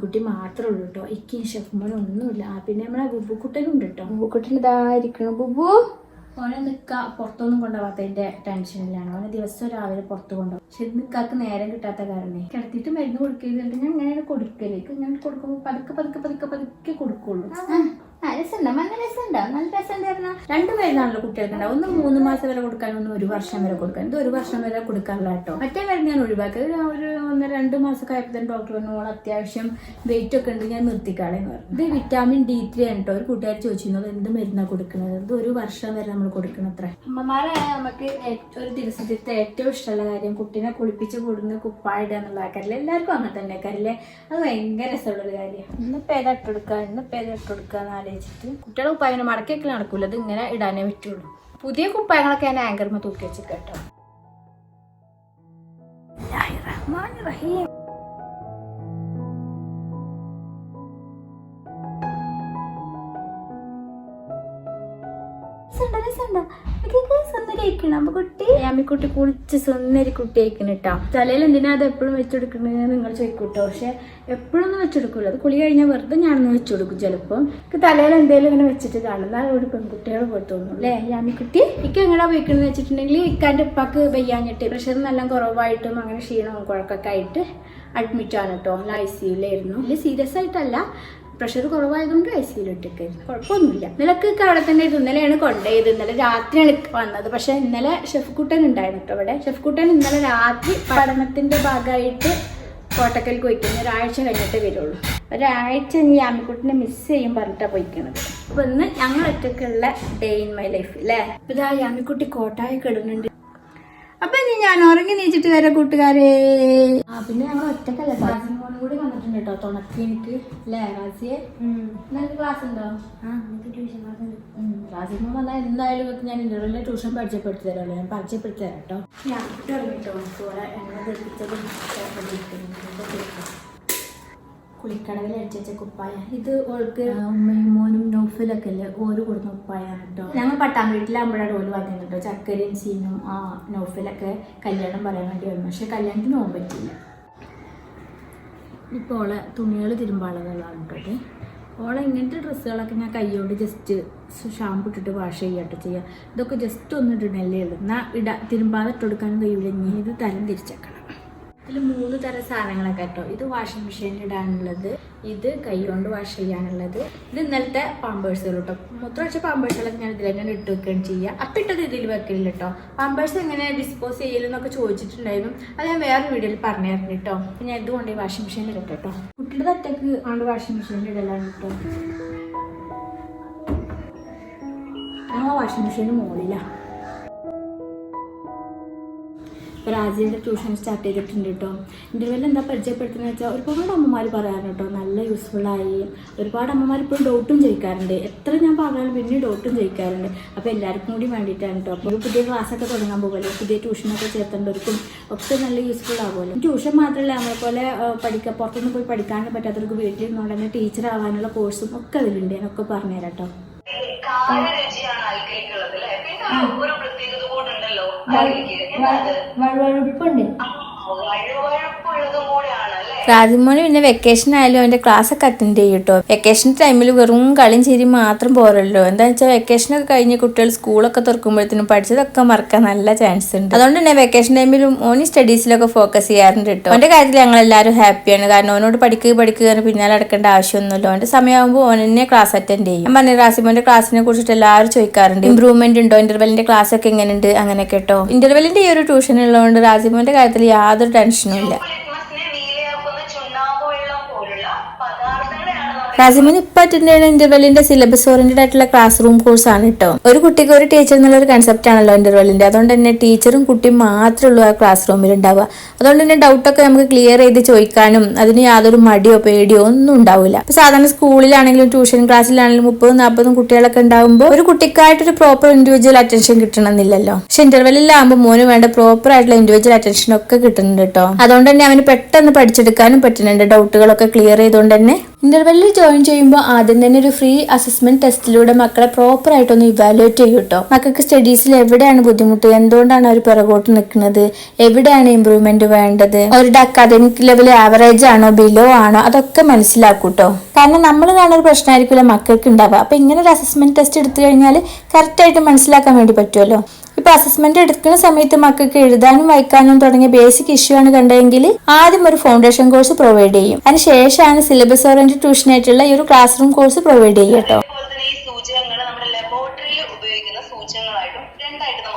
അമ്മിക്കുട്ടി മാത്രമേ ഉള്ളൂ കേട്ടോ ഇക്കും ഷെഫ്മോനും ഒന്നുമില്ല. ആ, പിന്നെ നമ്മളെ ബുബുക്കുട്ടനും ഉണ്ട് കേട്ടോ ബുബുക്കുട്ടൻ ഇതായിരിക്കണം ബുബു. ഓനെ നിക്ക പുറത്തൊന്നും കൊണ്ടുപോകാത്തതിന്റെ ടെൻഷനിലാണ് ഓനെ ദിവസം രാവിലെ പുറത്ത് കൊണ്ടുപോകും പക്ഷെ നിക്കാക്ക് നേരം കിട്ടാത്ത കാരണേ. കിടത്തിട്ട് മരുന്ന് കൊടുക്കരുത്. ഞാൻ ഇങ്ങനെയാണ് കൊടുക്കലേക്ക് ഇങ്ങനെ കൊടുക്കുമ്പോൾ പതുക്കെ പതുക്കെ പതുക്കെ പതുക്കെ കൊടുക്കുള്ളൂ. രസമുണ്ടോ നല്ല രസമുണ്ടോ. നല്ല രസമുണ്ടായിരുന്ന രണ്ട് മരുന്നാണല്ലോ കുട്ടികൾക്ക് ഉണ്ടാവും ഒന്ന് മൂന്ന് മാസം വരെ കൊടുക്കാൻ ഒന്ന് ഒരു വർഷം വരെ കൊടുക്കാൻ. ഇത് ഒരു വർഷം വരെ കൊടുക്കാനുള്ള കേട്ടോ. മറ്റേ മരുന്ന് ഞാൻ ഒഴിവാക്കി. ഒരു ഒന്ന് രണ്ട് മാസം ആയപ്പോൾ ഡോക്ടർ പറഞ്ഞു ഓൾ അത്യാവശ്യം വെയിറ്റ് ഒക്കെ ഉണ്ട് ഞാൻ നിർത്തിക്കാളെന്ന് പറഞ്ഞു. ഇത് വിറ്റാമിൻ ഡി ത്രീ ആണ് കേട്ടോ. ഒരു കൂട്ടുകാർ ചോദിച്ചിരുന്നത് എന്ത് മരുന്നാണ് കൊടുക്കുന്നത് ഇത് ഒരു വർഷം വരെ നമ്മൾ കൊടുക്കണം അത്ര. അമ്മമാരെ നമുക്ക് ഒരു ദിവസത്തെ ഏറ്റവും ഇഷ്ടമുള്ള കാര്യം കുട്ടീനെ കുളിപ്പിച്ച് കൊടുന്ന് കുപ്പായിടുക എന്നുള്ള ആൾക്കാരില്ല എല്ലാവർക്കും അങ്ങനെ തന്നെ കാര്യമില്ലേ അത് ഭയങ്കര രസമുള്ളൊരു കാര്യമാണ്. ഇന്നിപ്പോൾ ഏതാ ഇട്ടെടുക്കുക ഇന്നിപ്പോൾ ഏതാ ഇട്ടെടുക്കുക എന്ന് കുട്ടികളെ കുപ്പായനെ മടക്കിയൊക്കെ നടക്കൂല. ഇത് ഇങ്ങനെ ഇടാനേ പറ്റുള്ളൂ. പുതിയ കുപ്പായങ്ങളൊക്കെ ഞാൻ ആങ്കർമ തൂക്കി വെച്ചിട്ട് കേട്ടോ. റഹീം അമ്മിക്കുട്ടി കുളിച്ച് സുന്ദരി കുട്ടി അയക്കണം കേട്ടോ തലയിൽ എന്തിനാ അത് എപ്പോഴും വെച്ചെടുക്കണെന്ന് നിങ്ങൾ ചോദിക്കൂട്ടോ. പക്ഷെ എപ്പോഴൊന്നും വെച്ചെടുക്കൂല. അത് കുളി കഴിഞ്ഞാൽ വെറുതെ ഞാനൊന്ന് വെച്ചെടുക്കും ചിലപ്പോൾ എനിക്ക് തലയിൽ എന്തെങ്കിലും ഇങ്ങനെ വെച്ചിട്ട് കാണും എന്നാൽ ഒരു പെൺകുട്ടികൾ പോലെ തോന്നും അല്ലേ? അമ്മിക്കുട്ടി ഇക്ക എങ്ങനെ പോയിക്കണെന്ന് വെച്ചിട്ടുണ്ടെങ്കിൽ ഇക്കാന്റെ ഉപ്പാക്ക് വയ്യാഞ്ഞിട്ട് പ്രഷർ നല്ല കുറവായിട്ടും അങ്ങനെ ക്ഷീണവും കുഴക്കൊക്കെ ആയിട്ട് അഡ്മിറ്റ് ആണ് കേട്ടോ ഐ സിയിലായിരുന്നു വലിയ സീരിയസ് ആയിട്ടല്ല. പ്രഷർ കുറവായതുകൊണ്ട് ഐ സിയിൽ ഇട്ടിട്ടായിരുന്നു കുഴപ്പമൊന്നുമില്ല. നിലക്കൊക്കെ അവിടെ തന്നെ ഇത് ഇന്നലെയാണ് കൊണ്ടുപോയത്. ഇന്നലെ രാത്രിയാണ് വന്നത്. പക്ഷെ ഇന്നലെ ഷെഫ് കുട്ടൻ ഉണ്ടായിരുന്നു കേട്ടോ ഇവിടെ. ഷെഫ് കുട്ടൻ ഇന്നലെ രാത്രി പഠനത്തിന്റെ ഭാഗമായിട്ട് കോട്ടക്കൽ പോയിക്കുന്നു ഒരാഴ്ച കഴിഞ്ഞിട്ട് വരുള്ളൂ. ഒരാഴ്ച ഇനി ആമിക്കുട്ടിനെ മിസ് ചെയ്യും പറഞ്ഞിട്ടാണ് പോയിക്കണത്. അപ്പൊ ഇന്ന് ഞങ്ങൾ ഒറ്റക്കുള്ള ഡേ ഇൻ മൈ ലൈഫ് അല്ലേ? അപ്പൊ ഇതാ ആമിക്കുട്ടി കോട്ടായി ഇടുന്നുണ്ട് അപ്പൊ ഇനി ഞാൻ ഉറങ്ങി നീച്ചിട്ട് വരാം കൂട്ടുകാരെ. ആ പിന്നെ ഞങ്ങൾ ഒറ്റക്കല്ല? ക്ലാസ്സിനോട് കൂടി വന്നിട്ടുണ്ട് കേട്ടോ തുണക്കി എനിക്ക് അല്ലേ റാസിയെ? നിനക്ക് ക്ലാസ് ഉണ്ടോ? ട്യൂഷൻ ക്ലാസ് ഉണ്ട്. റാസിമോൻ വന്നാൽ എന്തായാലും ഞാൻ ഇന്റർവ്യൂലെ ട്യൂഷൻ പരിചയപ്പെടുത്തി തരാമല്ലോ ഞാൻ പരിചയപ്പെടുത്തി തരാം കേട്ടോ ഞാൻ ഇറങ്ങിട്ടോ എന്നെ തെറ്റിച്ചതും കുളിക്കടവിൽ അടിച്ച കുപ്പായ. ഇത് ഓൾക്ക് ഉമ്മയും മോനും നൗഫലൊക്കെ അല്ലേ ഓര് കൊടുക്കുന്ന കുപ്പായാണ് കേട്ടോ ഞങ്ങൾ പട്ടാൻ വീട്ടിലാകുമ്പോഴാണ് ഓൽ വന്നത് കേട്ടോ ചക്കരയും സീനും ആ നൗഫലൊക്കെ കല്യാണം പറയാൻ വേണ്ടി വന്നു. പക്ഷെ കല്യാണത്തിന് പോകാൻ പറ്റില്ല ഇപ്പോൾ ഓളെ തുണികൾ തിരുമ്പാളുകളാണ് കേട്ടോ ഓളെ ഇങ്ങനത്തെ ഡ്രസ്സുകളൊക്കെ ഞാൻ കൈയോട് ജസ്റ്റ് ഷാമ്പു ഇട്ടിട്ട് വാഷ് ചെയ്യാട്ടോ ചെയ്യുക ഇതൊക്കെ ജസ്റ്റ് ഒന്ന് ഇടണല്ലേ ഉള്ളൂ. എന്നാൽ ഇട തിരുമ്പാതെ ഇട്ടെടുക്കാനും കഴിയില്ല ഇനി ഇത് തരം തിരിച്ചേക്കണം. ഇതിൽ മൂന്ന് തരം സാധനങ്ങളൊക്കെ കേട്ടോ. ഇത് വാഷിംഗ് മെഷീനിൽ ഇടാനുള്ളത് ഇത് കൈ കൊണ്ട് വാഷ് ചെയ്യാനുള്ളത് ഇത് ഇന്നലത്തെ പാമ്പേഴ്സുകൾ കേട്ടോ. മൊത്തം വെച്ച പാമ്പേഴ്സുകളൊക്കെ ഞാൻ ഇതിൽ ഇട്ട് വെക്കുകയും ചെയ്യുക. അപ്പം ഇട്ടത് ഇതിൽ വെക്കലില്ല കേട്ടോ. പാമ്പേഴ്സ് എങ്ങനെ ഡിസ്പോസ് ചെയ്യലെന്നൊക്കെ ചോദിച്ചിട്ടുണ്ടായിരുന്നു. അത് ഞാൻ വേറെ വീഡിയോയിൽ പറഞ്ഞായിരുന്നു കേട്ടോ. അപ്പം ഞാൻ ഇത് കൊണ്ട് വാഷിംഗ് മെഷീനിൽ ഇടട്ടെ കേട്ടോ. കുട്ടിയുടെ തട്ടക്ക് ആണ് വാഷിംഗ് മെഷീനിൽ ഇടലാണ് കേട്ടോ. ആ വാഷിംഗ് മെഷീന് മുകളിലാണ് രാജീവിന്റെ ട്യൂഷൻ സ്റ്റാർട്ട് ചെയ്തിട്ടുണ്ട് കേട്ടോ ഇന്റർവ്യൂവിൽ എന്താ പരിചയപ്പെടുത്തുന്നത് വെച്ചാൽ ഒരുപാട് അമ്മമാർ പറയാറുണ്ട് കേട്ടോ നല്ല യൂസ്ഫുള്ളായി ഒരുപാട് അമ്മമാർ ഇപ്പോഴും ഡൗട്ടും ചോദിക്കാറുണ്ട്. എത്ര ഞാൻ പറഞ്ഞാലും പിന്നെ ഡൗട്ടും ചോദിക്കാറുണ്ട്. അപ്പോൾ എല്ലാവർക്കും കൂടി വേണ്ടിയിട്ടാണ് കേട്ടോ അപ്പോൾ പുതിയ ക്ലാസ്സൊക്കെ തുടങ്ങാൻ പോകുമല്ലോ പുതിയ ട്യൂഷനൊക്കെ ചേർത്തേണ്ടവർക്കും ഒക്കെ നല്ല യൂസ്ഫുൾ ആകുമല്ലോ ട്യൂഷൻ മാത്രമല്ല നമ്മളെ പോലെ പഠിക്കാൻ പുറത്തൊന്നും പോയി പഠിക്കാനും പറ്റാത്തവർക്ക് വീട്ടിലിരുന്നുകൊണ്ട് തന്നെ ടീച്ചർ ആവാനുള്ള കോഴ്സും ഒക്കെ അതിലുണ്ട്. ഞാനൊക്കെ പറഞ്ഞുതരാം കേട്ടോ ആ ഒരു പ്രത്യേകത കൂടെ എന്നത് വഴുവഴുപ്പുണ്ട് വഴുവഴുപ്പുള്ളതും കൂടെയാണ് രാജിമോന് പിന്നെ വെക്കേഷൻ ആയാലും അവന്റെ ഒക്കെ അറ്റൻഡ് ചെയ്യും കേട്ടോ വെക്കേഷൻ ടൈമിൽ വെറും കളിയും ചിരി മാത്രം പോരല്ലോ. എന്താ വെച്ചാൽ വെക്കേഷനൊക്കെ കഴിഞ്ഞ് കുട്ടികൾ സ്കൂളൊക്കെ തുറക്കുമ്പോഴത്തേനും പഠിച്ചതൊക്കെ മറക്കാൻ നല്ല ചാൻസ് ഉണ്ട്. അതുകൊണ്ട് തന്നെ വെക്കേഷൻ ടൈമിലും ഓന് സ്റ്റഡീസിലൊക്കെ ഫോക്കസ് ചെയ്യാറുണ്ട് കേട്ടോ അവന്റെ കാര്യത്തിൽ ഞങ്ങൾ എല്ലാവരും ഹാപ്പിയാണ് കാരണം അവനോട് പഠിക്കുക പഠിക്കുക എന്ന് പിന്നാലെ അടക്കേണ്ട ആവശ്യമൊന്നുമില്ല. അവന്റെ സമയമാകുമ്പോൾ ഓൻ തന്നെ ക്ലാസ് അറ്റൻഡ് ചെയ്യും. ഞാൻ പറഞ്ഞു റാസിമോന്റെ ക്ലാസ്സിനെ കുറിച്ചിട്ട് എല്ലാവരും ചോദിക്കാറുണ്ട്. ഇമ്പ്രൂവ്മെന്റ് ഉണ്ടോ? ഇന്റർവെല്ലിന്റെ ക്ലാസ് ഒക്കെ എങ്ങനെയുണ്ട്? അങ്ങനെ കേട്ടോ ഇന്റർവെല്ലിന്റെ ഈ ഒരു ട്യൂഷൻ ഉള്ളതുകൊണ്ട് റാസിമോന്റെ കാര്യത്തിൽ യാതൊരു ടെൻഷനും ഇല്ല. റാസിമിന് ഇപ്പൊ അറ്റൻഡ് ചെയ്യുന്ന ഇന്റർവെല്ലിന്റെ സിലബസ് ഓറിയന്റഡ് ആയിട്ടുള്ള ക്ലാസ് റൂം കോഴ്സ് ആണ് കേട്ടോ ഒരു കുട്ടിക്ക് ഒരു ടീച്ചർ എന്നുള്ള ഒരു കൺസെപ്റ്റ് ആണല്ലോ ഇന്റർവെല്ലിന്റെ അതുകൊണ്ട് തന്നെ ടീച്ചറും കുട്ടിയും മാത്രമേ ഉള്ളൂ ആ ക്ലാസ് റൂമിൽ ഉണ്ടാവുക അതുകൊണ്ട് തന്നെ ഡൗട്ടൊക്കെ നമുക്ക് ക്ലിയർ ചെയ്ത് ചോദിക്കാനും അതിന് യാതൊരു മടിയോ പേടിയോ ഒന്നും ഉണ്ടാവില്ല ഇപ്പൊ സാധാരണ സ്കൂളിലാണെങ്കിലും ട്യൂഷൻ ക്ലാസ്സിലാണെങ്കിലും മുപ്പതും നാൽപ്പതും കുട്ടികളൊക്കെ ഉണ്ടാവുമ്പോൾ ഒരു കുട്ടിക്കായിട്ട് ഒരു പ്രോപ്പർ ഇൻഡിവിജ്വൽ അറ്റൻഷൻ കിട്ടണമെന്നില്ലല്ലോ പക്ഷെ ഇന്റർവെല്ലിലാകുമ്പോൾ മോന് വേണ്ട പ്രോപ്പർ ആയിട്ടുള്ള ഇൻഡിവിജ്വൽ അറ്റൻഷൻ ഒക്കെ കിട്ടുന്നുണ്ട് കേട്ടോ അതുകൊണ്ട് തന്നെ അവന് പെട്ടെന്ന് പഠിച്ചെടുക്കാനും പറ്റുന്നുണ്ട്. ഡൗട്ടുകളൊക്കെ ക്ലിയർ ചെയ്തുകൊണ്ട് തന്നെ ഇന്റർവെല്ലിൽ ജോയിൻ ചെയ്യുമ്പോൾ ആദ്യം തന്നെ ഒരു ഫ്രീ അസസ്മെന്റ് ടെസ്റ്റിലൂടെ മക്കളെ പ്രോപ്പർ ആയിട്ടൊന്ന് ഇവാലുവേറ്റ് ചെയ്യും കേട്ടോ. മക്കൾക്ക് സ്റ്റഡീസിൽ എവിടെയാണ് ബുദ്ധിമുട്ട്? എന്തുകൊണ്ടാണ് അവർ പിറകോട്ട് നിൽക്കുന്നത്? എവിടെയാണ് ഇമ്പ്രൂവ്മെന്റ് വേണ്ടത്? അവരുടെ അക്കാദമിക് ലെവൽ ആവറേജ് ആണോ ബിലോ ആണോ? അതൊക്കെ മനസ്സിലാക്കും കേട്ടോ കാരണം നമ്മൾ കാണുന്ന ഒരു പ്രശ്നമായിരിക്കില്ല മക്കൾക്ക് ഉണ്ടാവുക. അപ്പൊ ഇങ്ങനെ ഒരു അസസ്മെന്റ് ടെസ്റ്റ് എടുത്തു കഴിഞ്ഞാൽ കറക്റ്റ് ആയിട്ട് മനസ്സിലാക്കാൻ വേണ്ടി പറ്റുമല്ലോ. ഇപ്പൊ അസസ്മെന്റ് എടുക്കുന്ന സമയത്ത് മക്കൾക്ക് എഴുതാനും വായിക്കാനും തുടങ്ങിയ ബേസിക് ഇഷ്യൂ ആണ് കണ്ടതെങ്കിൽ ആദ്യം ഒരു ഫൗണ്ടേഷൻ കോഴ്സ് പ്രൊവൈഡ് ചെയ്യും. അതിന് ശേഷമാണ് സിലബസ് ഓറിയന്റഡ് ട്യൂഷൻ ആയിട്ടുള്ള ഈ ഒരു ക്ലാസ് റൂം കോഴ്സ് പ്രൊവൈഡ് ചെയ്യുക കേട്ടോ.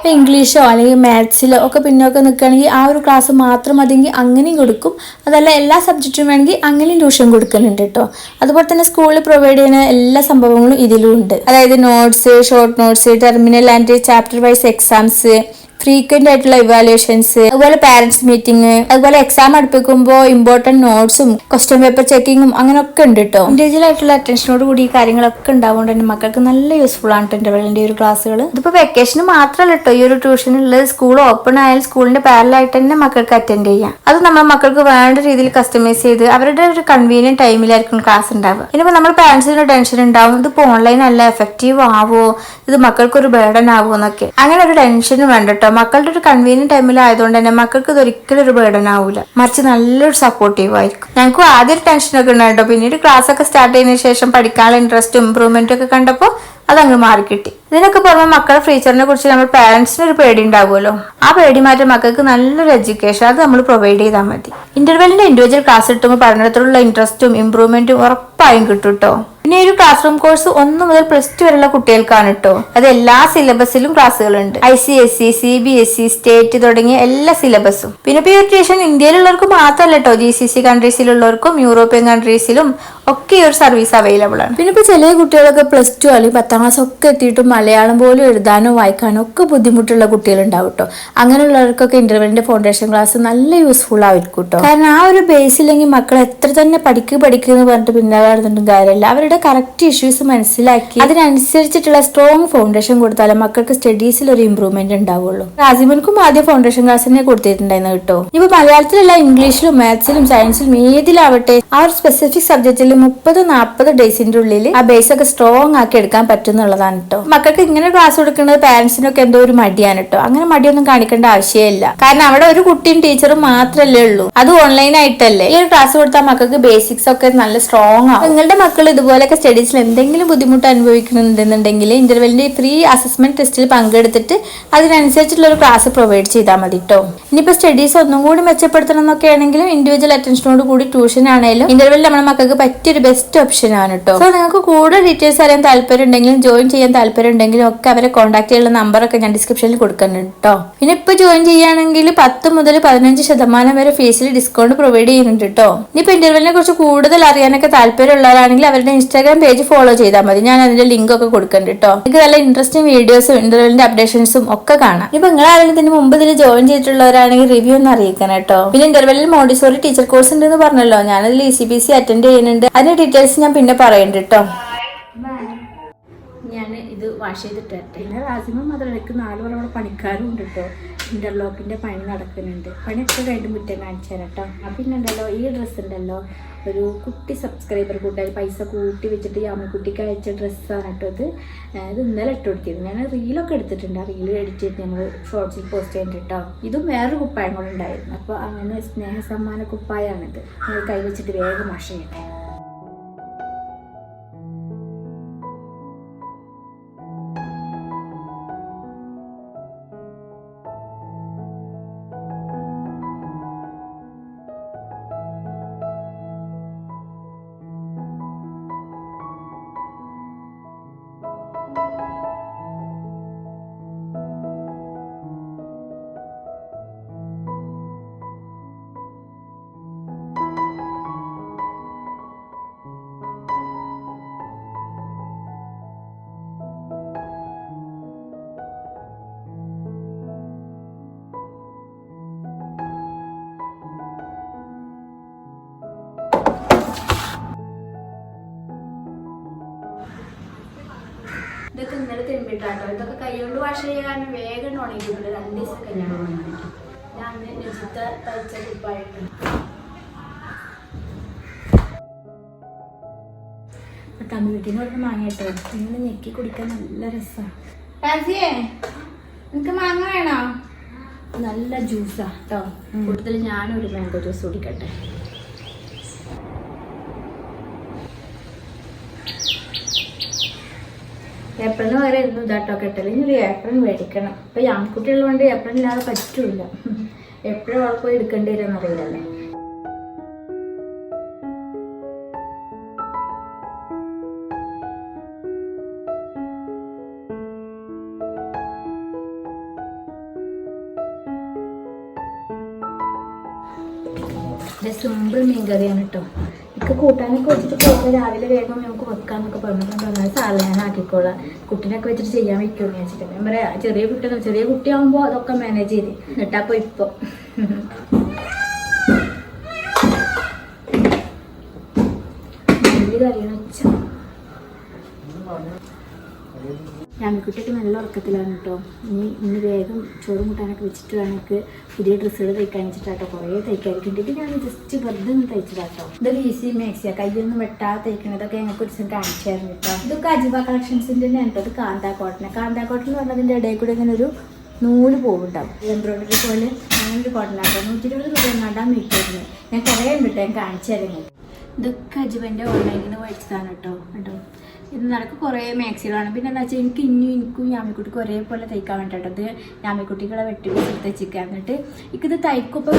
രണ്ടായിട്ട് നമുക്ക് ഇപ്പൊ ഇംഗ്ലീഷോ അല്ലെങ്കിൽ മാത്സിലോ ഒക്കെ പിന്നോക്കം നിൽക്കുകയാണെങ്കിൽ ആ ഒരു ക്ലാസ് മാത്രം മതിയെങ്കിൽ അങ്ങനെയും കൊടുക്കും. അതല്ല എല്ലാ സബ്ജക്റ്റും വേണമെങ്കിൽ അങ്ങനെയും ട്യൂഷൻ കൊടുക്കുന്നുണ്ട് കേട്ടോ അതുപോലെ തന്നെ സ്കൂളിൽ പ്രൊവൈഡ് ചെയ്യുന്ന എല്ലാ സംഭവങ്ങളും ഇതിലും ഉണ്ട്. അതായത് notes short notes terminal and chapter wise exams frequent ആയിട്ടുള്ള ഇവാലുവേഷൻസ് അതുപോലെ പാരന്റ്സ് മീറ്റിംഗ് അതുപോലെ എക്സാം അടുപ്പിക്കുമ്പോൾ ഇമ്പോർട്ടന്റ് നോട്ട്സും ക്വസ്റ്റ്യൻ പേപ്പർ ചെക്കിങ്ങും അങ്ങനെയൊക്കെ ഉണ്ട് കേട്ടോ ഇൻഡിവിജ്വൽ ആയിട്ടുള്ള അറ്റൻഷനോട് കൂടി ഈ കാര്യങ്ങളൊക്കെ ഉണ്ടാവുകൊണ്ട് തന്നെ മക്കൾക്ക് നല്ല യൂസ്ഫുൾ ആണ് ഇന്റർവെല്ലിന്റെ ഒരു ക്ലാസ്സുകൾ ഇതിപ്പോ വെക്കേഷന് മാത്രമല്ല കേട്ടോ ഈ ഒരു ട്യൂഷൻ ഉള്ളത് സ്കൂൾ ഓപ്പൺ ആയാലും സ്കൂളിന്റെ പാരലായിട്ട് തന്നെ മക്കൾക്ക് അറ്റൻഡ് ചെയ്യാം. അത് നമ്മൾ മക്കൾക്ക് വേണ്ട രീതിയിൽ കസ്റ്റമൈസ് ചെയ്ത് അവരുടെ ഒരു കൺവീനിയന്റ് ടൈമിലായിരിക്കും ക്ലാസ് ഉണ്ടാവുക. ഇനിയിപ്പോ നമ്മൾ പാരന്റ്സിന് ടെൻഷൻ ഉണ്ടാവും ഇതിപ്പോ ഓൺലൈൻ അല്ല എഫക്റ്റീവ് ആവോ ഇത് മക്കൾക്ക് ഒരു ബേർഡൻ ആവോ എന്നൊക്കെ. അങ്ങനെ ഒരു ടെൻഷനും വേണ്ട മക്കളുടെ ഒരു കൺവീനിയന്റ് ടൈമിലായതുകൊണ്ട് തന്നെ മക്കൾക്ക് ഇത് ഒരിക്കലും ഒരു ബേർഡൻ ആവൂല. മറിച്ച് നല്ലൊരു സപ്പോർട്ടീവ് ആയിരിക്കും. ഞങ്ങൾക്ക് ആദ്യം ഒരു ടെൻഷനൊക്കെ ഉണ്ടായിട്ടോ പിന്നീട് ക്ലാസ് ഒക്കെ സ്റ്റാർട്ട് ചെയ്തതിനു ശേഷം പഠിക്കാനുള്ള ഇൻട്രസ്റ്റ് ഇമ്പ്രൂവ്മെന്റ് ഒക്കെ കണ്ടപ്പോൾ അതങ്ങ് മാറിക്കിട്ടി. ഇതിനൊക്കെ പുറമെ മക്കളുടെ ഫ്യൂച്ചറിനെ കുറിച്ച് നമ്മൾ പാരന്റ്സിന് ഒരു പേടി ഉണ്ടാവുമല്ലോ. ആ പേടി മാറ്റം മക്കൾക്ക് നല്ലൊരു എഡ്യൂക്കേഷൻ അത് നമ്മൾ പ്രൊവൈഡ് ചെയ്താൽ മതി. ഇന്റർവെല്ലിന്റെ ഇൻഡിവിജ്വൽ ക്ലാസ് കിട്ടുമ്പോൾ പഠനത്തിലുള്ള ഇൻട്രസ്റ്റും ഇമ്പ്രൂവ്മെന്റും ഉറപ്പായും കിട്ടും കേട്ടോ. പിന്നെ ഒരു ക്ലാസ് റൂം കോഴ്സ് ഒന്ന് മുതൽ പ്ലസ് ടു വരെയുള്ള കുട്ടികൾക്കാണ് കേട്ടോ അത് എല്ലാ സിലബസിലും ക്ലാസ്സുകളുണ്ട് I C S C C B S C state തുടങ്ങിയ എല്ലാ സിലബസും പിന്നെ ഈ ട്യൂഷൻ ഇന്ത്യയിലുള്ളവർക്ക് മാത്രമല്ല കേട്ടോ ജി സി സി കൺട്രീസിലുള്ളവർക്കും യൂറോപ്യൻ കൺട്രീസിലും ഒക്കെ ഒരു സർവീസ് അവൈലബിൾ ആണ്. പിന്നെ ഇപ്പോൾ ചില കുട്ടികളൊക്കെ പ്ലസ് ടു അല്ലെങ്കിൽ പത്താം ക്ലാസ് ഒക്കെ എത്തിയിട്ട് മലയാളം പോലും എഴുതാനോ വായിക്കാനോ ഒക്കെ ബുദ്ധിമുട്ടുള്ള കുട്ടികളുണ്ടാവും കേട്ടോ അങ്ങനെയുള്ളവർക്കൊക്കെ ഇന്റർവെല്ലിന്റെ ഫൗണ്ടേഷൻ ക്ലാസ് നല്ല യൂസ്ഫുൾ ആയിരിക്കും കേട്ടോ കാരണം ആ ഒരു ബേസിലെങ്കിൽ മക്കൾ എത്ര തന്നെ പഠിക്കുക പഠിക്കുക എന്ന് പറഞ്ഞിട്ട് പിന്നാലെ കാര്യമില്ല. അവരുടെ കറക്റ്റ് ഇഷ്യൂസ് മനസ്സിലാക്കി. അതിനനുസരിച്ചിട്ടുള്ള സ്ട്രോങ് ഫൗണ്ടേഷൻ കൊടുത്താലേ മക്കൾക്ക് സ്റ്റഡീസിൽ ഒരു ഇമ്പ്രൂവ്മെന്റ് ഉണ്ടാവുള്ളൂ. രാജിമൻക്കും ആദ്യം ഫൗണ്ടേഷൻ ക്ലാസ് തന്നെ കൊടുത്തിട്ടുണ്ടായിരുന്നു കേട്ടോ. ഇപ്പൊ മലയാളത്തിലല്ല ഇംഗ്ലീഷിലും മാത്സിലും സയൻസിലും ഏതിലാവട്ടെ ആ ഒരു സ്പെസിഫിക് സബ്ജക്റ്റിൽ മുപ്പത് നാൽപ്പത് ഡേയ്സിന്റെ ഉള്ളിൽ ആ ബേസ് ഒക്കെ സ്ട്രോങ് ആക്കി എടുക്കാൻ പറ്റുന്നുള്ളതാണ് കേട്ടോ. മക്കൾക്ക് ഇങ്ങനെ ക്ലാസ് കൊടുക്കുന്നത് പാരന്റ്സിനൊക്കെ എന്തോ ഒരു മടിയാണ് കേട്ടോ. അങ്ങനെ മടിയൊന്നും കാണിക്കേണ്ട ആവശ്യമില്ല. കാരണം അവിടെ ഒരു കുട്ടിയും ടീച്ചറും മാത്രമല്ലേ ഉള്ളൂ. അത് ഓൺലൈൻ ആയിട്ടല്ലേ. ഈ ഒരു ക്ലാസ് കൊടുത്താൽ മക്കൾക്ക് ബേസിക്സ് ഒക്കെ നല്ല സ്ട്രോങ് ആവും. നിങ്ങളുടെ മക്കൾ ഇതുപോലെയൊക്കെ സ്റ്റഡീസിൽ എന്തെങ്കിലും ബുദ്ധിമുട്ട് അനുഭവിക്കുന്നുണ്ടെന്നുണ്ടെങ്കിൽ ഇന്റർവെല്ലിന്റെ ഫ്രീ അസസ്മെന്റ് ടെസ്റ്റിൽ പങ്കെടുത്തിട്ട് അതിനനുസരിച്ചുള്ള ഒരു ക്ലാസ് പ്രൊവൈഡ് ചെയ്താൽ മതി കേട്ടോ ഇനിയിപ്പോ സ്റ്റഡീസ് ഒന്നും കൂടി മെച്ചപ്പെടുത്തണം എന്നൊക്കെ ആണെങ്കിലും ഇൻഡിവിജ്വൽ അറ്റൻഷനോട് കൂടി ട്യൂഷൻ ആണെങ്കിലും ഇന്റർവെല്ലിൽ നമ്മുടെ മക്കൾക്ക് പറ്റിയൊരു ബെസ്റ്റ് ഓപ്ഷൻ ആണ് കേട്ടോ സോ നിങ്ങൾക്ക് കൂടുതൽ ഡീറ്റെയിൽസ് അറിയാൻ താല്പര്യം ഉണ്ടെങ്കിലും ജോയിൻ ചെയ്യാൻ താല്പര്യം ഉണ്ടെങ്കിലും ഒക്കെ അവരെ കോൺടാക്ട് ചെയ്യാനുള്ള നമ്പറൊക്കെ ഞാൻ ഡിസ്ക്രിപ്ഷനിൽ കൊടുക്കുന്നുണ്ട് കേട്ടോ പിന്നെ ഇപ്പൊ ജോയിൻ ചെയ്യുകയാണെങ്കിൽ പത്ത് മുതൽ പതിനഞ്ച് ശതമാനം വരെ ഫീസിൽ ഡിസ്കൗണ്ട് പ്രൊവൈഡ് ചെയ്യുന്നുണ്ട് കേട്ടോ ഇനിയിപ്പോ ഇന്റർവെല്ലിനെ കുറിച്ച് കൂടുതൽ അറിയാനൊക്കെ താല്പര്യമുള്ളവരാണെങ്കിൽ അവരുടെ ഇൻസ്റ്റാഗ്രാം പേജ് ഫോളോ ചെയ്താൽ മതി. ഞാൻ അതിന്റെ ലിങ്ക് ഒക്കെ കൊടുക്കുന്നുണ്ട് കേട്ടോ നിങ്ങൾക്ക് നല്ല ഇൻട്രസ്റ്റിംഗ് വീഡിയോസും ഇന്റർവ്യൂവിന്റെ അപ്ഡേഷൻസും ഒക്കെ കാണാം. ഇപ്പൊ നിങ്ങൾ ആരെങ്കിലും ഇതിന് മുമ്പ് ഇതിൽ ജോയിൻ ചെയ്തിട്ടുള്ളവരാണെങ്കിൽ റിവ്യൂ ഒന്ന് അറിയിക്കണം കേട്ടോ പിന്നെ ഇന്റർവെല്ലിൽ മോണ്ടിസോറി ടീച്ചർ കോഴ്സ് ഉണ്ടെന്ന് പറഞ്ഞല്ലോ. ഞാനതിൽ E C B C attend ചെയ്യുന്നുണ്ട്. അതിന്റെ ഡീറ്റെയിൽസ് ഞാൻ പിന്നെ പറയുന്നുണ്ട് കേട്ടോ ഇത് വാഷ് ചെയ്തിട്ട് പിന്നെ റാസിമ മാത്രം എനിക്ക് നാല് പേർ അവിടെ പണിക്കാരും ഉണ്ട് കേട്ടോ ഇന്റർലോക്കിന്റെ പണി നടക്കുന്നുണ്ട്. പണിയൊക്കെ കഴിഞ്ഞ് മുറ്റം കാണിച്ചു തരാം കേട്ടോ പിന്നെ ഉണ്ടല്ലോ ഈ ഡ്രസ്സ് ഉണ്ടല്ലോ. ഒരു കുട്ടി സബ്സ്ക്രൈബർ കൂട്ടായി പൈസ കൂട്ടി വെച്ചിട്ട് ഈ അമ്മക്കുട്ടിക്ക് അയച്ച ഡ്രസ്സാണ് കേട്ടോ ഇത്. ഇത് ഇന്നലെ ഇട്ട് കൊടുത്തിരുന്നു. ഞാൻ റീലൊക്കെ എടുത്തിട്ടുണ്ട്. ആ റീൽ എഡിറ്റ് ചെയ്ത് ഞങ്ങൾ ഷോർട്സിൽ പോസ്റ്റ് ചെയ്തിട്ട് കേട്ടോ ഇതും വേറൊരു കുപ്പായം കൂടെ ഉണ്ടായിരുന്നു. അപ്പോൾ അങ്ങനെ സ്നേഹ സമ്മാന കുപ്പായമാണിത് കൈ വെച്ചിട്ട് വേഗം വാഷ് ചെയ്യട്ടെ. തിരുമ്പിട്ടാട്ടോ ഇതൊക്കെ കൈകൊണ്ട് വാഷ് ചെയ്യാൻ വേഗം ഉണങ്ങിയിട്ടുണ്ട്. രണ്ട് ദിവസം കഴിഞ്ഞാൽ ഉണങ്ങി ഞാൻ നിജിത്ത തയ്ച്ച കുപ്പായിട്ട് ഇങ്ങനെ ഞെക്കി കുടിക്കാൻ നല്ല രസമാണ് റാസിയേ നിനക്ക് മാങ്ങ വേണോ? നല്ല ജ്യൂസാ കേട്ടോ. കൂടുതൽ ഞാനൊരു മാംഗോ ജ്യൂസ് കുടിക്കട്ടെ. ഏപ്രിലിന് വരെ ഇരുന്നു ഇതാട്ടോ കെട്ടൽ ഇനി ഒരു ഏപ്രിൽ മേടിക്കണം. ഇപ്പൊ ആൺകുട്ടികൾ കൊണ്ട് ഏപ്രിൽ ഇല്ലാതെ പറ്റൂല എപ്പോഴും അവൾക്ക് പോയി എടുക്കേണ്ടി വരും എന്നറിയില്ല സിമ്പിൾ മീൻകറിയാണ് കേട്ടോ ഇക്ക് കൂട്ടാനൊക്കെ വെച്ചിട്ട് പോകുമ്പോൾ രാവിലെ വേഗം നമുക്ക് വെക്കാന്നൊക്കെ പറഞ്ഞിട്ടുണ്ട് അങ്ങനെ സാറിന് ഞാൻ ആക്കിക്കോളാം. കുട്ടീനൊക്കെ വെച്ചിട്ട് ചെയ്യാൻ വെക്കുമെന്ന് വെച്ചിട്ട് ഞാൻ ചെറിയ കുട്ടി ചെറിയ കുട്ടിയാകുമ്പോൾ അതൊക്കെ മാനേജ് ചെയ്ത്. എന്നിട്ടപ്പോൾ ഇപ്പോൾ കറിയാണ് വെച്ച രാമിക്കുട്ടിക്ക് നല്ല ഉറക്കത്തിലാണ് കേട്ടോ ഇനി ഇന്ന് വേഗം ചോറും കൂട്ടാനൊക്കെ വെച്ചിട്ട് വേണം എനിക്ക് പുതിയ ഡ്രസ്സുകൾ തയ്ക്കാൻ വെച്ചിട്ടാട്ടോ. കുറേ തയ്ക്കാതിരിക്കുന്നുണ്ട് ഇത് ഞാൻ ജസ്റ്റ് വെറുതെ ഒന്ന് തയ്ച്ചതാട്ടോ. ഇതൊരു ഈസി മാക്സിയാ. കയ്യൊന്നും വെട്ടാതെ തയ്ക്കണതൊക്കെ ഞങ്ങൾക്ക് ഒരു ദിവസം കാണിച്ചായിരുന്നു കേട്ടോ ഇതൊക്കെ അജിബ കളക്ഷൻസിന്റെ തന്നെ കേട്ടോ ഇത് കാന്താ കോട്ടനെ. കാന്താ കോട്ടൺ എന്ന് പറഞ്ഞതിന്റെ ഇടയിൽ കൂടെ ഇങ്ങനെ ഒരു നൂൽ പോകുണ്ടാവും എംബ്രോയിഡറി പോലെ അങ്ങനെ ഒരു കോട്ടനാട്ടോ നൂറ്റി ഇരുപത് രൂപ എങ്ങാണ്ടാ മീറ്ററിന് ഞാൻ കുറേ ഉണ്ട് കേട്ടോ ഞാൻ കാണിച്ചു തരുന്നത് ഇതൊക്കെ അജിബന്റെ ഓൺലൈനിൽ നിന്ന് മേടിച്ചതാണ് കേട്ടോ കേട്ടോ ഇത് കുറേ മാക്സികളാണ് പിന്നെ എന്താ വെച്ചാൽ എനിക്ക് ഇനിയും എനിക്കും ഞാമിക്കുട്ടിക്ക് ഒരേപോലെ തയ്ക്കാൻ വേണ്ടിയിട്ടത് ഞാമിക്കുട്ടികളെ വെട്ടി വെച്ചിട്ട് തയ്ച്ചിക്കാൻ എന്നിട്ട് എനിക്കിത് തയ്ക്കുമ്പോൾ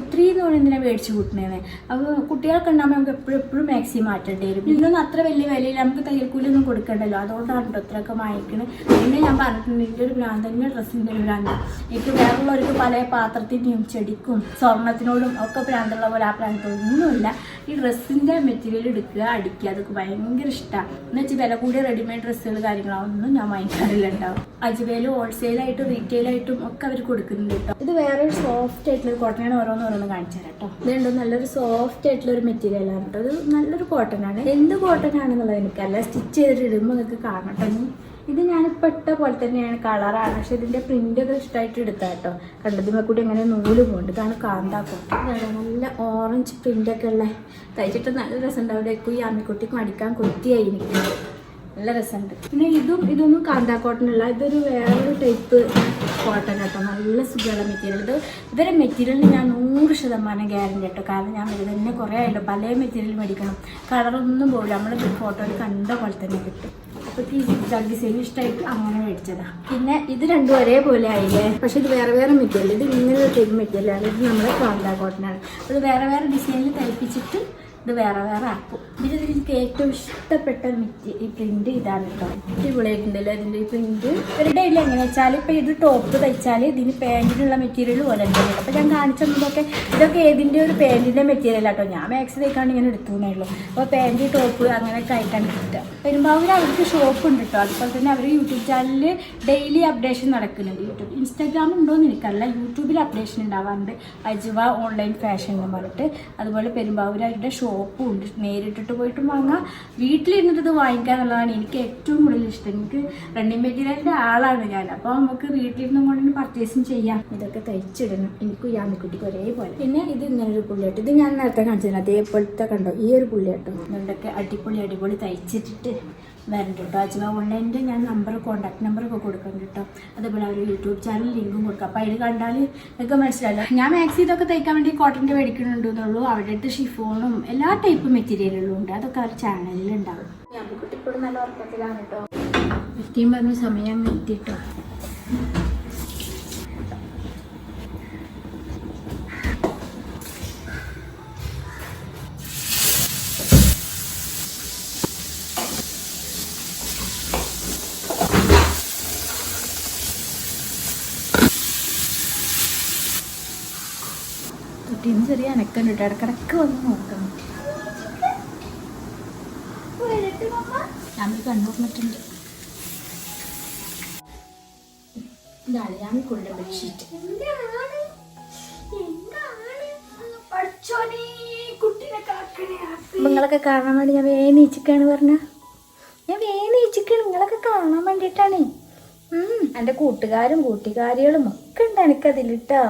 ഇത്രയും തോന്നി എന്തിനാ മേടിച്ച് കൂട്ടണേന്ന് അപ്പോൾ കുട്ടികൾക്ക് ഉണ്ടാകുമ്പോൾ നമുക്ക് എപ്പോഴും എപ്പോഴും മാക്സി മാറ്റേണ്ടി വരും. ഇതിനൊന്നും അത്ര വലിയ വിലയില്ല. നമുക്ക് തയ്യൽക്കൂലൊന്നും കൊടുക്കണ്ടല്ലോ. അതുകൊണ്ടാണ് ഇത്രയൊക്കെ വാങ്ങിക്കണത് പിന്നെ ഞാൻ പറഞ്ഞിട്ടുണ്ട് എന്റെ ഒരു ഭ്രാന്ത് തന്നെ ഡ്രസ്സിന്റെ ഒരു ഭ്രാന്ത്. എനിക്ക് വേറുള്ളവർക്ക് പല പാത്രത്തിന്റെയും ചെടിക്കും സ്വർണത്തിനോടും ഒക്കെ ഭ്രാന്തുള്ള പോലെ ആ ഭ്രാന്തമൊന്നുമില്ല ഈ ഡ്രസ്സിന്റെ മെറ്റീരിയൽ എടുക്കുക അടിക്കുക അതൊക്കെ ഭയങ്കര ഇഷ്ടമാണ് വെച്ചാൽ വില കൂടിയ റെഡിമെയ്ഡ് ഡ്രസ്സുകൾ കാര്യങ്ങളൊന്നും ഞാൻ വാങ്ങിക്കാറില്ല ഉണ്ടാവും അജ്വേലും ഹോൾസെയിലായിട്ടും റീറ്റെയിലായിട്ടും ഒക്കെ അവർ കൊടുക്കുന്നുണ്ട് കേട്ടോ. ഇത് വേറെ ഒരു സോഫ്റ്റ് ആയിട്ടുള്ള കോട്ടനാണ് ഓരോന്ന് ഓരോന്ന് കാണിച്ചു തരാം കേട്ടോ. ഇതുണ്ട് നല്ലൊരു സോഫ്റ്റ് ആയിട്ടുള്ള ഒരു മെറ്റീരിയൽ ആണ് കേട്ടോ. ഇത് നല്ലൊരു കോട്ടൺ ആണ്. എന്ത് കോട്ടൺ ആണെന്നുള്ളത് എനിക്കല്ല സ്റ്റിച്ച് ചെയ്തിട്ട് ഇടുമ്പോൾ നിങ്ങൾക്ക് കാണാം കേട്ടോ. ഇനി ഇത് ഞാനിപ്പോൾ ഇട്ട പോലെ തന്നെയാണ് കളറാണ്. പക്ഷെ ഇതിന്റെ പ്രിന്റ് ഒക്കെ ഇഷ്ടമായിട്ട് എടുത്താൽ കേട്ടോ കണ്ടതുമ്മ കൂടി അങ്ങനെ നൂൽ പോകുന്നുണ്ട് ഇതാണ് കാന്താക്കോ നല്ല ഓറഞ്ച് പ്രിന്റൊക്കെ ഉള്ള. തയ്ച്ചിട്ട് നല്ല രസമുണ്ട്. അവിടേക്കും ഈ അമ്മിക്കുട്ടിക്കും അടിക്കാൻ കൊത്തിയായി എനിക്ക് നല്ല രസമുണ്ട്. പിന്നെ ഇതും ഇതൊന്നും കാന്താ കോട്ടനല്ല ഇതൊരു വേറൊരു ടൈപ്പ് കോട്ടൺ കേട്ടോ നല്ല സുഖമുള്ള മെറ്റീരിയൽ ഇത് ഇവരെ മെറ്റീരിയലിന് ഞാൻ നൂറ് ശതമാനം ഗ്യാരണ്ടി കേട്ടോ കാരണം ഞാൻ ഇത് തന്നെ കുറേ ആയല്ലോ. പല മെറ്റീരിയൽ മേടിക്കണം. കളറൊന്നും പോകില്ല നമ്മൾ ഫോട്ടോയിൽ കണ്ട പോലെ തന്നെ കിട്ടും. ഈ സെയിം ഇഷ്ടമായിട്ട് അങ്ങനെ മേടിച്ചതാ. പിന്നെ ഇത് രണ്ടും ഒരേപോലെ ആയില്ലേ? പക്ഷെ ഇത് വേറെ വേറെ മെറ്റീരിയൽ ഇത് ഇങ്ങനെ ടൈപ്പ് മെറ്റീരിയലാണ് ഇത് നമ്മുടെ കോണ്ടാ കോട്ടനാണ്. അത് വേറെ വേറെ ഡിസൈനിൽ തയ്പ്പിച്ചിട്ട് ഇത് വേറെ വേറെ ആക്കും. ഇതിൽ എനിക്ക് ഏറ്റവും ഇഷ്ടപ്പെട്ട മിറ്റി ഈ പ്രിന്റ് ഇതാണ് കേട്ടോ അടിപൊളിയായിട്ടുണ്ടല്ലോ ഇതിന്റെ ഈ പ്രിന്റ് ഇവരുടെ ഇല്ല എങ്ങനെ വെച്ചാൽ ഇപ്പൊ ഇത് ടോപ്പ് തയ്ച്ചാൽ ഇതിന് പാന്റിനുള്ള മെറ്റീരിയൽ പോലെ ഉണ്ടല്ലോ അപ്പൊ ഞാൻ കാണിച്ചതൊക്കെ ഇതൊക്കെ ഏതിന്റെ ഒരു പാന്റിന്റെ മെറ്റീരിയൽ ആട്ടോ ഞാൻ മാക്സ് തയ്ക്കാണ്ട് ഇങ്ങനെ എടുത്തുന്നേ ഉള്ളൂ. അപ്പൊ പാന്റ് ടോപ്പ് അങ്ങനെയൊക്കെ ആയിട്ടാണ് കിട്ടുക. പെരുമ്പാവൂർ അവർക്ക് ഷോപ്പ് ഉണ്ട് കേട്ടോ അതുപോലെ തന്നെ അവർ യൂട്യൂബ് ചാനലിൽ ഡെയിലി അപ്ഡേഷൻ നടക്കുന്നുണ്ട്. യൂട്യൂബ് ഇൻസ്റ്റാഗ്രാം ഉണ്ടോയെന്ന് എനിക്കല്ല യൂട്യൂബിൽ അപ്ഡേഷൻ ഉണ്ടാവാറുണ്ട് അജുവ ഓൺലൈൻ ഫാഷൻ എന്ന് പറഞ്ഞിട്ട്. അതുപോലെ പെരുമ്പാവൂർ അവരുടെ ഷോപ്പും ഉണ്ട് നേരിട്ടിട്ട് പോയിട്ടും വാങ്ങാം. വീട്ടിലിരുന്നിട്ട് ഇത് വാങ്ങിക്കുക എന്നുള്ളതാണ് എനിക്ക് ഏറ്റവും കൂടുതൽ ഇഷ്ടം. എനിക്ക് റണ്ണിങ് മെറ്റീരിയലിന്റെ ആളാണ് ഞാൻ. അപ്പോൾ നമുക്ക് വീട്ടിലിരുന്നും കൊണ്ട് പർച്ചേസും ചെയ്യാം. ഇതൊക്കെ തയ്ച്ചിടണം എനിക്കും യാമിക്കുട്ടിക്ക് ഒരേപോലെ. പിന്നെ ഇത് ഒരു പുള്ളിയായിട്ട് ഇത് ഞാൻ നേരത്തെ കാണിച്ചത് അതേപോലത്തെ കണ്ടോ? ഈ ഒരു പുള്ളിയാട്ടോ. ഇതൊക്കെ അടിപൊളി അടിപൊളി തയ്ച്ചിട്ടിട്ട്. വരണ്ട കേട്ടോ അജ്മ ഓൺലൈനിന്റെ ഞാൻ നമ്പർ കോൺടാക്ട് നമ്പറൊക്കെ കൊടുക്കുന്നുണ്ട് കേട്ടോ അതേപോലെ അവർ യൂട്യൂബ് ചാനൽ ലിങ്കും കൊടുക്കാം. അപ്പോൾ അതിൽ കണ്ടാൽ നിങ്ങൾക്ക് മനസ്സിലാവില്ല ഞാൻ മാക്സി ഇതൊക്കെ തയ്ക്കാൻ വേണ്ടി കോട്ടന്റെ മേടിക്കുന്നുണ്ട് എന്നുള്ളൂ അവരുടെ അടുത്ത് ഷിഫോണും എല്ലാ ടൈപ്പ് മെറ്റീരിയലുകളും ഉണ്ട്. അതൊക്കെ അവർ ചാനലിൽ ഉണ്ടാവും ഞാൻ കുട്ടിപ്പോഴും നല്ല ഉറക്കത്തിലാണ് കേട്ടോ വ്യക്തിയും പറഞ്ഞ സമയം എത്തിട്ടോ തൊട്ടിന്ന് ചെറിയ അനക്കുണ്ട് കേട്ടോ ഇടക്കിടക്ക് വന്ന് നോക്കണം ഞാൻ കണ്ണൂർന്നിട്ടുണ്ട് ഇതാണ് ഞാൻ ബെഡ്ഷീറ്റ്. നിങ്ങളൊക്കെ കാണാൻ വേണ്ടി ഞാൻ വേനീച്ചിക്കാണ് പറഞ്ഞ. ഞാൻ വേനീച്ചിക്കാണ് നിങ്ങളൊക്കെ കാണാൻ വേണ്ടിയിട്ടാണ്. എന്റെ കൂട്ടുകാരും കൂട്ടുകാരികളും ഒക്കെ ഉണ്ട് എനിക്കതിലിട്ടോ.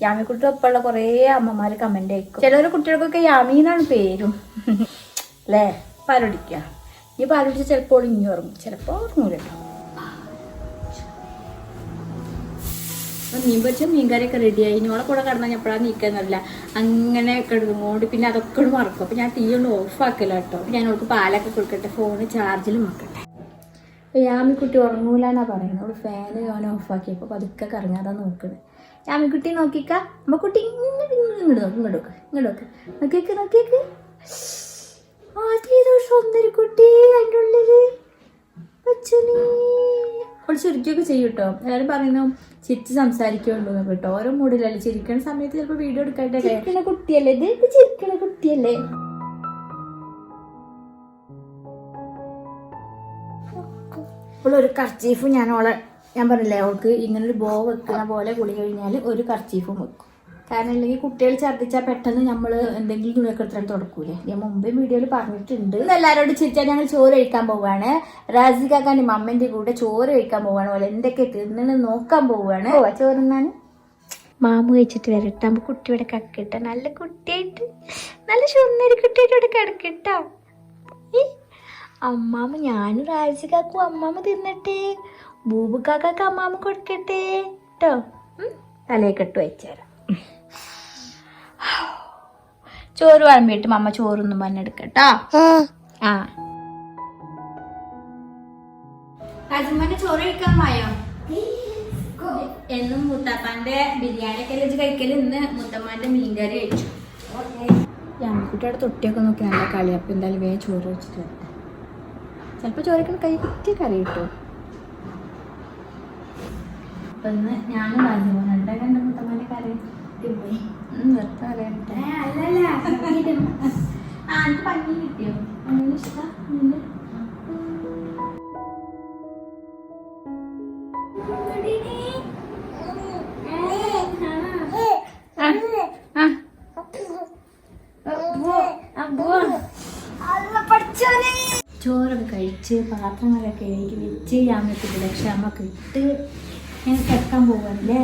യാമിക്കുട്ടി ഒപ്പമുള്ള കുറേ അമ്മമാര് കമന്റ് അയക്കും. ചില കുട്ടികൾക്കൊക്കെ യാമി എന്നാണ് പേരും. അല്ലേ പാലൊടിക്കുക ഈ പാലൊടിച്ച് ചിലപ്പോൾ ഇനി ഉറങ്ങും. ചിലപ്പോൾ ഉറങ്ങൂല മീൻ പൊരിച്ച മീൻകറിയൊക്കെ റെഡിയായി ഇനിയോളെ കൂടെ കിടന്നാൽ എപ്പോഴാണ് നീക്കാന്നറില്ല അങ്ങനെ കിടന്നുകൊണ്ട് പിന്നെ അതൊക്കെ മറക്കും. അപ്പം ഞാൻ തീ കൊണ്ട് ഓഫാക്കില്ല കേട്ടോ അപ്പം ഞാൻ അവൾക്ക് പാലൊക്കെ കൊടുക്കട്ടെ. ഫോണ് ചാർജിലും വെക്കട്ടെ അപ്പോൾ യാമിക്കുട്ടി ഉറങ്ങൂല എന്നാ പറയുന്നത് അവൾ ഫാന് ഞാൻ ഓഫാക്കിയപ്പോൾ പതുക്കെ കറങ്ങാതാ നോക്കണേ. യാമിക്കുട്ടി നോക്കിക്ക. അമ്മ കുട്ടി ഇങ്ങോട്ട് ഇങ്ങോട്ട് നോക്ക് ഇങ്ങോട്ട് നോക്ക് ഇങ്ങോട്ട് നോക്ക്. നോക്കിയേക്ക് നോക്കിയേക്ക്. ആദ്യ സുന്ദരി കുട്ടി അതിന്റെ ഉള്ളിൽ. അച്ഛനീ. അവൾ ചിരിക്കുകയൊക്കെ ചെയ്യും കേട്ടോ. എല്ലാവരും പറയുന്നു ചിരിച്ച് സംസാരിക്കുള്ളൂ എന്നൊക്കെ കേട്ടോ. ഓരോ മൂഡിലല്ലേ ചിരിക്കണ സമയത്ത് ചിലപ്പോൾ വീഡിയോ എടുക്കട്ടെ ചിരിക്കണ കുട്ടിയല്ലേ ഇത്? ചിരിക്കണ കുട്ടിയല്ലേ? ഒരു കർച്ചീഫ് ഞാൻ അവളെ ഞാൻ പറഞ്ഞില്ലേ അവൾക്ക് ഇങ്ങനെ ഒരു ബോ വെക്കുന്ന പോലെ കുളി കഴിഞ്ഞാൽ ഒരു കർച്ചീഫും വെക്കും. കാരണം അല്ലെങ്കിൽ കുട്ടികൾ ഛർദ്ദിച്ചാൽ പെട്ടെന്ന് നമ്മൾ എന്തെങ്കിലും തുണിയൊക്കെ എടുത്താൽ തുടക്കൂലേ. ഞാൻ മുമ്പേ വീഡിയോയിൽ പറഞ്ഞിട്ടുണ്ട്. എല്ലാവരോട് ചിരിച്ചാൽ ഞങ്ങൾ ചോറ് കഴിക്കാൻ പോവുകയാണ് റാസിക്കാക്കാന്റെ മമ്മന്റെ കൂടെ ചോറ് കഴിക്കാൻ പോവുകയാണ് പോലെ എന്തൊക്കെ തിന്നു നോക്കാൻ പോവുകയാണ് ഓ ചോറ് ചോറുന്നാണ് മാമു കഴിച്ചിട്ട് വരട്ടെ നമുക്ക് കുട്ടി ഇവിടെ കിടക്കട്ട നല്ല കുട്ടിയായിട്ട് നല്ല ചുന്നൊരു കുട്ടിയായിട്ട് ഇവിടെ കിടക്കിട്ടാ. അമ്മാമ്മ ഞാനും റാജിക്കാക്കും അമ്മാമ്മ തിന്നട്ടെ. ബൂബുക്കാക്കൊക്കെ അമ്മാമ്മ കൊടുക്കട്ടെ കേട്ടോ തലയെക്കെട്ട് വെച്ചേരാം. ചോറ് വിളമ്പിയിട്ട് മമ്മ ചോറൊന്നും പറഞ്ഞെടുക്കട്ടോ ആ. രാജമ്മന്റെ ചോറ് കഴിക്കാൻ മായോ എന്നും മുത്തപ്പാന്റെ ബിരിയാണി ഒക്കെ വെച്ച് കഴിക്കൽ ഇന്ന് മുത്തമ്മാന്റെ മീൻകറി കഴിച്ചു. യാമിക്കുട്ടിയുടെ തൊട്ടിയൊക്കെ നോക്കി നല്ല കളി അപ്പം എന്തായാലും വേഗം ചോറ് വെച്ചിട്ട് വരട്ടെ. ചിലപ്പോൾ ചോറൊക്കെ കൈ കുത്തിയ കറി കിട്ടും. അപ്പം ഇന്ന് ഞാനും പറഞ്ഞു പോകുന്നുണ്ട് എന്റെ കണ്ട വെറുതെ അറിയാനിട്ട് ആ എനിക്ക് പഞ്ഞി കിട്ടിയോ? അങ്ങനെ ഇഷ്ടം? ചോറൊക്കെ കഴിച്ച് പാത്രങ്ങളൊക്കെ എനിക്ക് വെച്ച് യാമത്തിന്റെ ക്ഷമ ഇട്ട് ഞാൻ കിടക്കാൻ പോവാണല്ലേ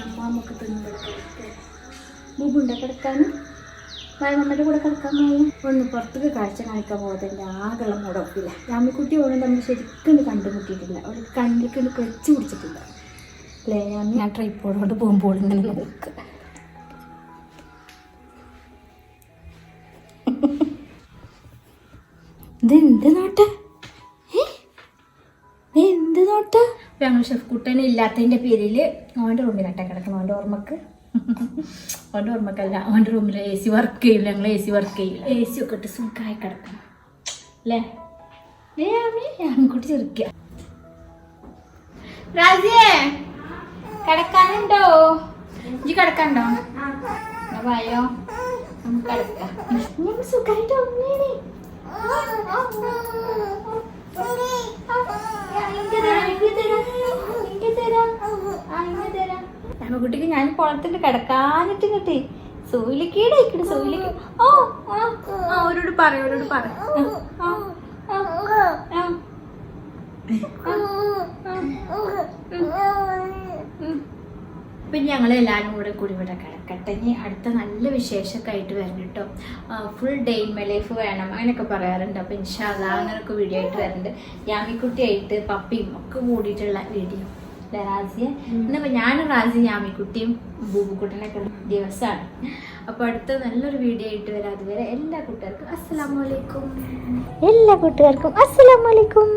അമ്മാമ്മക്ക് തിന്നൊക്കെ ബൂബുണ്ടോ കിടക്കാൻ കൂടെ കിടക്കാൻ പോവും ഒന്ന് പുറത്തേക്ക് കാഴ്ച കാണിക്കാൻ പോകത്തില്ല ആകെയുള്ള മുടക്കില്ല രാമിക്കുട്ടി ഓടും നമ്മൾ ശരിക്കും കണ്ടുമുട്ടിയിട്ടില്ല. അവർ കണ്ണിലേക്ക് കഴിച്ചു പിടിച്ചിട്ടില്ല അല്ലേ ഞാൻ ഞാൻ പോകുമ്പോൾ ഇങ്ങനെ നോക്കുക ഇതെന്ത് നോട്ട? എന്ത് നോട്ട? ഞങ്ങൾ ഷെഫ് കുട്ടനെ ഇല്ലാത്തതിന്റെ പേരിൽ അവന്റെ റൂമിലാട്ടെ കിടക്കണം അവന്റെ ഓർമ്മക്ക്. അവന്റെ ഓർമ്മക്കല്ല അവന്റെ റൂമിൽ എ സി വർക്ക് ചെയ്യില്ല ഞങ്ങൾ എ സി വർക്ക് ചെയ്യില്ല എ സി ഒക്കെ ഇട്ട് സുഖമായി കിടക്കണം അല്ലേ ഞാൻകുട്ടി ചെറുക്കുക രാജിയേ കിടക്കാനുണ്ടോ? ഇജ്ജ് കിടക്കാനുണ്ടോ? വായോ. നമുക്ക് കിടക്കാം. സുഖമായിട്ട് കുട്ടിക്ക് ഞാൻ കുളത്തിൽ കിടക്കാനിട്ട് കിട്ടി. സൂലിക്കീടെ ഇക്കടെ സൂലിക്ക് ഓ അവരോട് പറ അവരോട് പറ ആ, പിന്നെ ഞങ്ങൾ എല്ലാവരും കൂടെ കൂടി ഇവിടെ കിടക്കട്ടെ. ഇനി അടുത്ത നല്ല വിശേഷമൊക്കെ ആയിട്ട് വരണം കേട്ടോ. Full day in my life വേണം. അങ്ങനെയൊക്കെ പറയാറുണ്ട്. അപ്പം ഇൻഷാല്ല അങ്ങനെയൊക്കെ വീഡിയോ ആയിട്ട് വരുന്നുണ്ട് യാമിക്കുട്ടിയായിട്ട് പപ്പിയും ഒക്കെ കൂടിയിട്ടുള്ള വീഡിയോ റാസിയെ? ഇന്നിപ്പോൾ ഞാനും റാസി യാമിക്കുട്ടിയും ബൂബുക്കുട്ടനൊക്കെ ദിവസമാണ് അപ്പോൾ അടുത്ത നല്ലൊരു വീഡിയോ ആയിട്ട് വരാം. അതുവരെ എല്ലാ കൂട്ടുകാർക്കും അസ്സലാമലൈക്കും എല്ലാ കൂട്ടുകാർക്കും അസ്സലാമലൈക്കും